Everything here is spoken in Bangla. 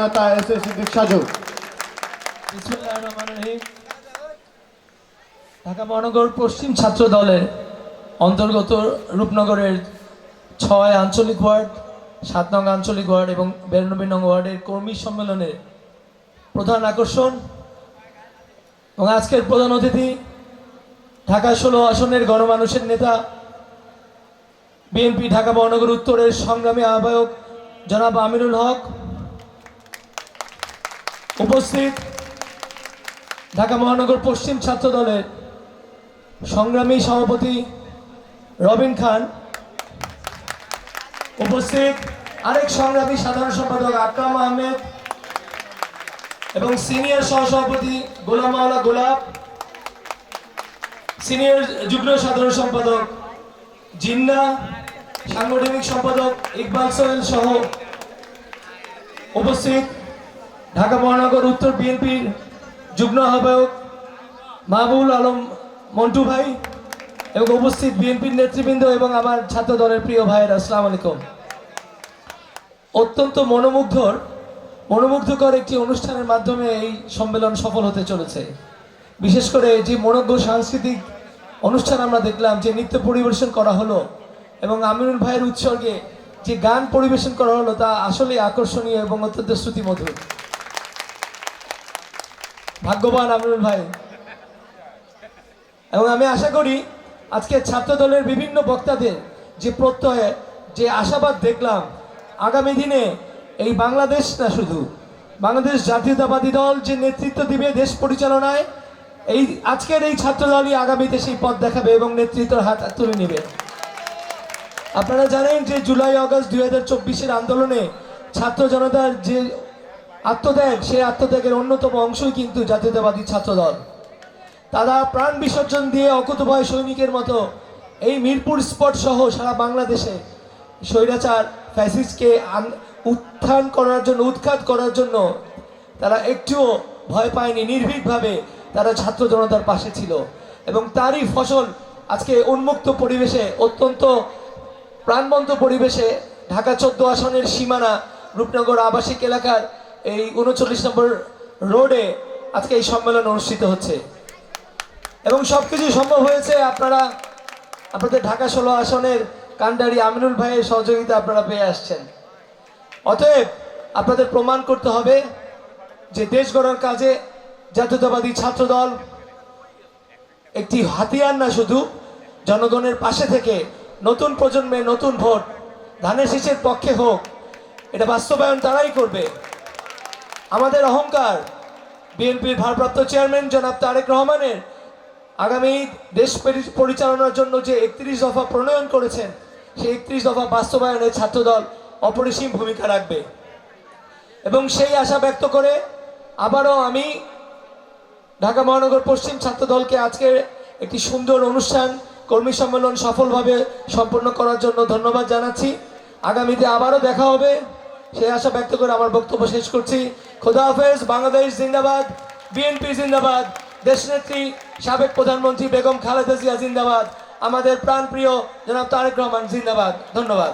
সহায়তা এস সিদ্দিক সাজু। ঢাকা মহানগর পশ্চিম ছাত্র দলের অন্তর্গত রূপনগরের ছয় আঞ্চলিক ওয়ার্ড, সাত নং আঞ্চলিক ওয়ার্ড এবং বিরানব্বই নং ওয়ার্ডের কর্মী সম্মেলনের প্রধান আকর্ষণ। এবং আজকের প্রধান অতিথি ঢাকা ষোলো আসনের গণমানুষের নেতা, বিএনপি ঢাকা মহানগর উত্তরের সংগ্রামী আহ্বায়ক জনাব আমিরুল হক। উপস্থিত ঢাকা মহানগর পশ্চিম ছাত্র দলের সংগ্রামী সভাপতি রবিন খান। উপস্থিত আরেক সংগ্রামী সাধারণ সম্পাদক আকরাম আহমেদ এবং সিনিয়র সহসভাপতি গোলাম মাওলা গোলাপ। সিনিয়র যুগ্ম সাধারণ সম্পাদক জিন্না, সাংগঠনিক সম্পাদক ইকবাল সোহেল সহ উপস্থিত ঢাকা মহানগর উত্তর বিএনপির যুগ্ম আহ্বায়ক মাহবুল আলম মন্টু ভাই এবং উপস্থিত বিএনপির নেতৃবৃন্দ এবং আমার ছাত্র দলের প্রিয় ভাইয়ের, আসসালামু আলাইকুম। অত্যন্ত মনোমুগ্ধর, মনোমুগ্ধকর একটি অনুষ্ঠানের মাধ্যমে এই সম্মেলন সফল হতে চলেছে। বিশেষ করে যে মনোজ্ঞ সাংস্কৃতিক অনুষ্ঠান আমরা দেখলাম, যে নৃত্য পরিবেশন করা হলো এবং আমিনুল ভাইয়ের উৎসর্গে যে গান পরিবেশন করা হলো, তা আসলেই আকর্ষণীয় এবং অত্যন্ত শ্রুতিমধুর। ভাগ্যবান আমিনুল ভাই। এবং আমি আশা করি আজকে ছাত্র দলের বিভিন্ন বক্তাদের যে প্রত্যয়ে, যে আশাবাদ দেখলাম, আগামী দিনে এই বাংলাদেশ না শুধু, বাংলাদেশ জাতীয়তাবাদী দল যে নেতৃত্ব দিবে দেশ পরিচালনায়, এই আজকের এই ছাত্র দলই আগামীতে সেই পথ দেখাবে এবং নেতৃত্বের হাত তুলে নেবে। আপনারা জানেন যে জুলাই আগস্ট দুই হাজার আন্দোলনে ছাত্র জনতার যে আত্মত্যাগ, সেই আত্মত্যাগের অন্যতম অংশই কিন্তু জাতীয়তাবাদী ছাত্র দল তারা প্রাণ বিসর্জন দিয়ে অকুতভয় সৈনিকের মতো এই মিরপুর স্পট সহ সারা বাংলাদেশে স্বৈরাচার, ফ্যাসিস্টকে আন- উত্থান করার জন্য, উৎখাত করার জন্য তারা একটুও ভয় পায়নি। নির্ভীকভাবে তারা ছাত্র জনতার পাশে ছিল এবং তারই ফসল আজকে উন্মুক্ত পরিবেশে, অত্যন্ত প্রাণবন্ত পরিবেশে ঢাকা চোদ্দ আসনের সীমানা রূপনগর আবাসিক এলাকার এই উনচল্লিশ নম্বর রোডে আজকে এই সম্মেলন অনুষ্ঠিত হচ্ছে। এবং সব কিছু সম্ভব হয়েছে আপনারা, আপনাদের ঢাকা ষোলো আসনের কান্ডারি আমিনুল ভাইয়ের সহযোগিতা আপনারা পেয়ে আসছেন। অতএব আপনাদের প্রমাণ করতে হবে যে দেশ গড়ার কাজে জাতীয়তাবাদী ছাত্রদল একটি হাতিয়ার না শুধু, জনগণের পাশে থেকে নতুন প্রজন্মে নতুন ভোট, ধানের শীষের পক্ষে হোক, এটা বাস্তবায়ন তারাই করবে। আমাদের অহংকার। বিএনপির ভারপ্রাপ্ত চেয়ারম্যান জনাব তারেক রহমানের আগামী দেশ পরিচালনার জন্য যে একত্রিশ দফা প্রণয়ন করেছেন, সেই একত্রিশ দফা বাস্তবায়নে ছাত্রদল অপরিসীম ভূমিকা রাখবে। এবং সেই আশা ব্যক্ত করে আবারও আমি ঢাকা মহানগর পশ্চিম ছাত্র দলকে আজকে একটি সুন্দর অনুষ্ঠান, কর্মী সম্মেলন সফলভাবে সম্পন্ন করার জন্য ধন্যবাদ জানাচ্ছি। আগামীতে আবারও দেখা হবে। সেই আশা ব্যক্ত করে আমার বক্তব্য শেষ করছি। খোদা হাফেজ, বাংলাদেশ জিন্দাবাদ, বিএনপি জিন্দাবাদ, দেশনেত্রী সাবেক প্রধানমন্ত্রী বেগম খালেদা জিয়া জিন্দাবাদ, আমাদের প্রাণপ্রিয় জনাব তারেক রহমান জিন্দাবাদ। ধন্যবাদ।